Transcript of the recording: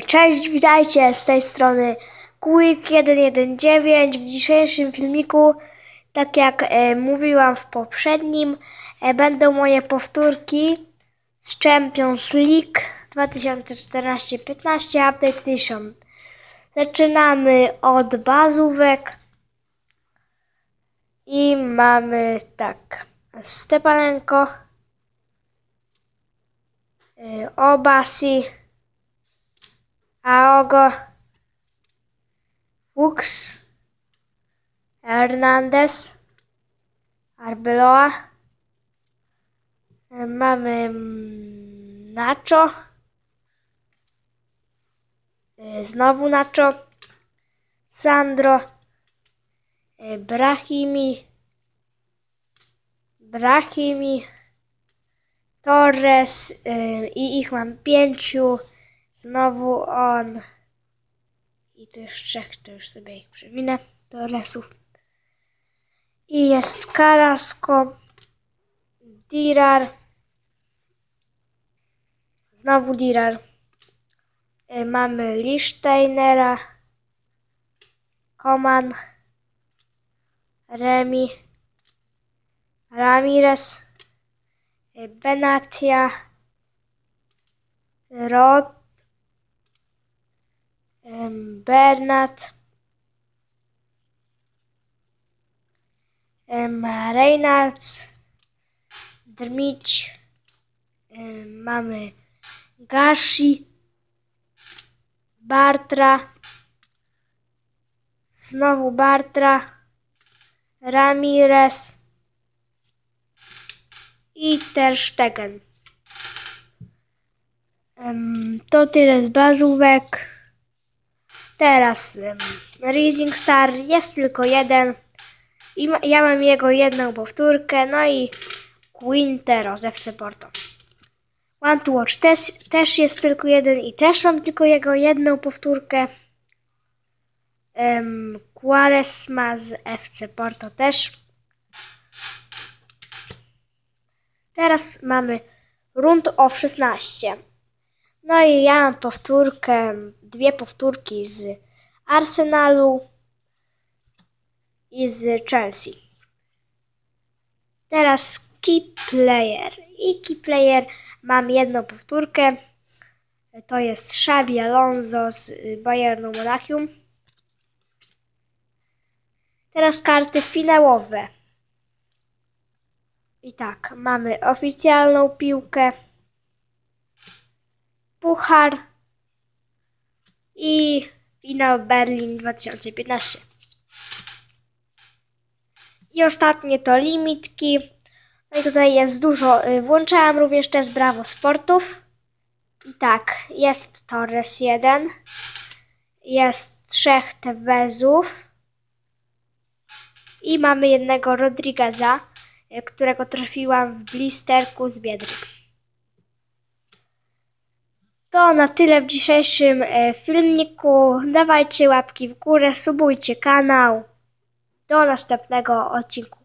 Cześć, witajcie z tej strony Quick119. W dzisiejszym filmiku, tak jak e, mówiłam w poprzednim, e, będą moje powtórki z Champions League 2014-15 Update Edition. Zaczynamy od bazówek i mamy tak Stepanenko, e, Obasi, Aogo, Fuchs, Hernandez, Arbeloa. Mamy mm, Nacho. Y, Znowu Nacho. Sandro. y, Brahimi. Brahimi. Torres. I ich mam pięciu. Znowu on. I tu już trzech, to już sobie ich przewinę. Torresów. I jest Carrasco. Dirar. Znowu Dirar. Y, Mamy Lichtsteinera. Koman. Remi. Ramirez. y, Benatia. Rod. Em, Reynolds. Drmić. Mamy Gashi. Bartra. Znowu Bartra. Ramirez. I Ter Stegen. To tyle z bazówek. Teraz em, Rising Star jest tylko jeden. I ma, ja mam jego jedną powtórkę. No i Quintero z FC Porto. One to Watch też, też jest tylko jeden i też mam tylko jego jedną powtórkę. Um, Quaresma z FC Porto też. Teraz mamy rund of 16. No i ja mam powtórkę, dwie powtórki z Arsenalu i z Chelsea. Teraz key player. I key player mam jedną powtórkę. To jest Xabi Alonso z Bayernu Monachium. Teraz karty finałowe. I tak, mamy oficjalną piłkę, puchar i finał Berlin 2015. I ostatnie to limitki. No i tutaj jest dużo. y, Włączałam również test Bravo Sportów. I tak, jest Torres 1. Jest trzech Tevezów. I mamy jednego Rodrigueza, y, którego trafiłam w blisterku z Biedry. To na tyle w dzisiejszym e, filmiku. Dawajcie łapki w górę, subujcie kanał. Do następnego odcinku.